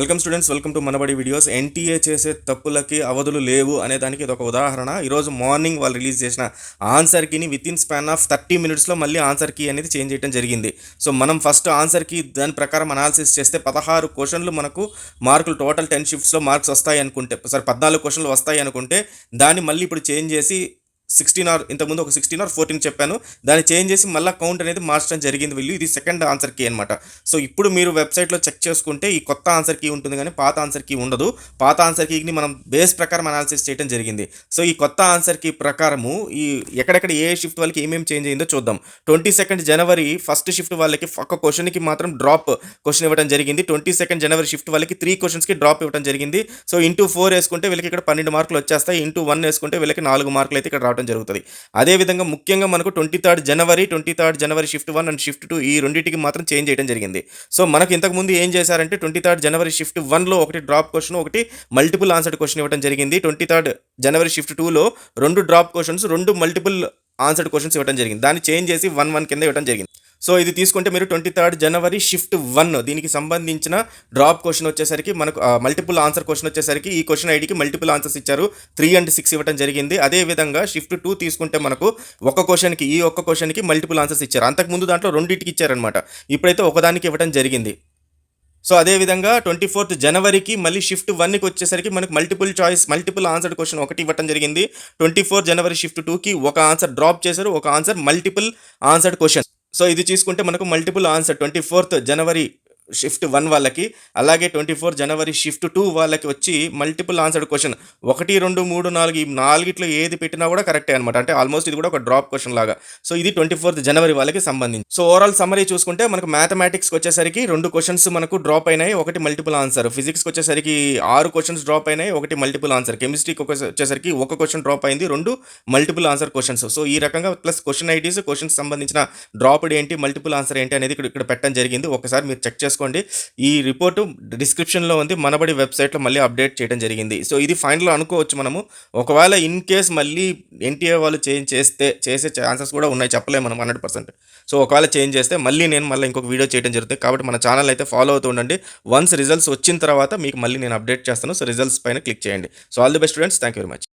Welcome students welcome to Manabadi videos. NTA చేసే తప్పులకి అవధులు లేవు అనే దానికి ఇది ఒక ఉదాహరణ. ఈరోజు మార్నింగ్ వాళ్ళు రిలీజ్ చేసిన ఆన్సర్ కీని with in span of thirty మినిట్స్లో మళ్ళీ ఆన్సర్ కీ అనేది చేంజ్ చేయడం జరిగింది. సో మనం ఫస్ట్ ఆన్సర్ కీ దాని ప్రకారం అనాలిసిస్ చేస్తే పదహారు క్వశ్చన్లు మనకు మార్కులు టోటల్ టెన్ షిఫ్ట్స్లో మార్క్స్ వస్తాయి అనుకుంటే సరే పద్నాలుగు క్వశ్చన్లు వస్తాయి అనుకుంటే దాన్ని మళ్ళీ ఇప్పుడు చేంజ్ చేసి సిక్స్టీన్ ఆర్ ఇంతకుముందు ఒక సిక్స్టీన్ ఆర్ ఫోర్టీన్ చెప్పాను. దాన్ని చేంజ్ చేసి మళ్ళీ కౌంట్ అనేది మార్చడం జరిగింది వీళ్ళు. ఇది సెకండ్ ఆన్సర్ కీ అనమాట సో ఇప్పుడు మీరు వెబ్సైట్లో చెక్ చేసుకుంటే ఈ కొత్త ఆన్సర్ కీ ఉంటుంది కానీ పాత ఆన్సర్ కీ ఉండదు. పాత ఆన్సర్ కీని మనం బేస్ ప్రకారం అనాలిసిస్ చేయడం జరిగింది. సో ఈ కొత్త ఆన్సర్ కీ ప్రకారము ఈ ఎక్కడెక్కడ ఏ షిఫ్ట్ వాళ్ళకి ఏమేమి చేంజ్ అయిందో చూద్దాం. Twenty second January first shift వాళ్ళకి ఒక క్వశ్చన్కి మాత్రం డ్రాప్ క్వశ్చన్ ఇవ్వడం జరిగింది. ట్వంటీ సెకండ్ జనవరి షిఫ్ట్ వాళ్ళకి త్రీ క్వశ్చన్స్కి డ్రాప్ ఇవ్వడం జరిగింది. సో ఇంటూ ఫోర్ వేసుకుంటే వీళ్ళకి ఇక్కడ పన్నెండు మార్కులు వచ్చేస్తాయి. ఇంటూ వన్ వేసుకుంటే వీళ్ళకి నాలుగు మార్కులు అయితే ఇక్కడ రావడం జరుగుతుంది. అదేవిధంగా ముఖ్యంగా మనకు twenty third January twenty third January shift one and shift two ఈ రెండింటికి మాత్రం చేంజ్ చేయడం జరిగింది. సో మనకు ఇంతకుముందు ఏం చేశారంటే ట్వంటీ థర్డ్ జనవరి షిఫ్ట్ వన్లో ఒకటి డ్రాప్ క్వశ్చన్ ఒకటి మల్టిపుల్ ఆన్సర్ క్వశ్చన్ ఇవ్వడం జరిగింది. ట్వంటీ థర్డ్ జనవరి షిఫ్ట్ టూలో రెండు డ్రాప్ క్వశ్చన్స్ రెండు మల్టిపుల్ ఆన్సర్డ్ క్వశ్చన్స్ ఇవ్వడం జరిగింది. దాన్ని చేంజ్ చేసి వన్ వన్ కింద ఇవ్వడం జరిగింది. సో ఇది తీసుకుంటే మీరు twenty third January shift one దీనికి సంబంధించిన డ్రాప్ క్వశ్చన్ వచ్చేసరికి మనకు మల్టిపుల్ ఆన్సర్ క్వశ్చన్ వచ్చేసరికి ఈ క్వశ్చన్ ఐడికి మల్టిపుల్ ఆన్సర్స్ ఇచ్చారు. త్రీ అండ్ సిక్స్ ఇవ్వడం జరిగింది. అదే విధంగా షిఫ్ట్ టూ తీసుకుంటే మనకు ఒక క్వశ్చన్కి ఈ ఒక్క క్వశ్చన్కి మల్టిపుల్ ఆన్సర్స్ ఇచ్చారు. అంతకుముందు దాంట్లో రెండింటికి ఇచ్చారనమాట ఇప్పుడైతే ఒకదానికి ఇవ్వడం జరిగింది. సో అదేవిధంగా ట్వంటీ ఫోర్త్ జనవరికి మళ్ళీ షిఫ్ట్ వన్కి వచ్చేసరికి మనకు multiple choice multiple answer question ఒకటి ఇవ్వడం జరిగింది. ట్వంటీ ఫోర్ జనవరి షిఫ్ట్ టూకి ఒక ఆన్సర్ డ్రాప్ చేశారు. ఒక answer multiple answered question so ఇది చూసుకుంటే మనకు multiple answer twenty fourth January shift one వాళ్ళకి అలాగే twenty four January shift two వాళ్ళకి వచ్చి మల్టిపుల్ ఆన్సర్డ్ క్వశ్చన్ ఒకటి రెండు మూడు నాలుగు ఈ నాలుగిట్లో ఏది పెట్టినా కూడా కరెక్టే అనమాట అంటే ఆల్మోస్ట్ ఇది కూడా ఒక డ్రాప్ క్వశ్చన్ లాగా. సో ఇది ట్వంటీ ఫోర్త్ జనవరి వాళ్ళకి సంబంధించి. సో ఓవరాల్ సమ్మరీ చూసుకుంటే మనకు మ్యాథమెటిక్స్కి వచ్చేసరికి రెండు క్వశ్చన్స్ మనకు డ్రాప్ అయినాయి ఒకటి మల్టిపుల్ ఆన్సర్ ఫిజిక్స్కి వచ్చేసరికి ఆరు క్వశ్చన్స్ డ్రాప్ అయినాయి ఒకటి మల్టిపుల్ ఆన్సర్ కెమిస్ట్రీకి వచ్చేసరికి ఒక క్వశ్చన్ డ్రాప్ అయింది రెండు మల్టిపుల్ ఆన్సర్ క్వశ్చన్స్ సో ఈ రకంగా ప్లస్ క్వశ్చన్ ఐడీస్ క్వశ్చన్స్ సంబంధించిన డ్రాప్డ్ ఏంటి మల్టిపుల్ ఆన్సర్ ఏంటి అనేది ఇక్కడ ఇక్కడ పెట్టడం జరిగింది. ఒకసారి మీరు చెక్ చేసుకోండి ఈ రిపోర్టు డిస్క్రిప్షన్లో ఉంది. మనబడి వెబ్సైట్లో మళ్ళీ అప్డేట్ చేయడం జరిగింది. సో ఇది ఫైనల్ అనుకోవచ్చు మనము. ఒకవేళ ఇన్ కేస్ మళ్ళీ ఎన్టీఏ వాళ్ళు చేంజ్ చేస్తే చేసే ఛాన్సెస్ కూడా ఉన్నాయి. చెప్పలేము మనం హండ్రెడ్ పర్సెంట్. సో ఒకవేళ చేంజ్ చేస్తే మళ్ళీ నేను మళ్ళీ ఇంకొక వీడియో చేయడం జరుగుతుంది. కాబట్టి మన ఛానల్ అయితే ఫాలో అవుతూ ఉండండి. వన్స్ రిజల్ట్స్ వచ్చిన తర్వాత మీకు మళ్ళీ నేను అప్డేట్ చేస్తాను. సో రిజల్ట్స్ పైన క్లిక్ చేయండి. So all the best students thank you very much.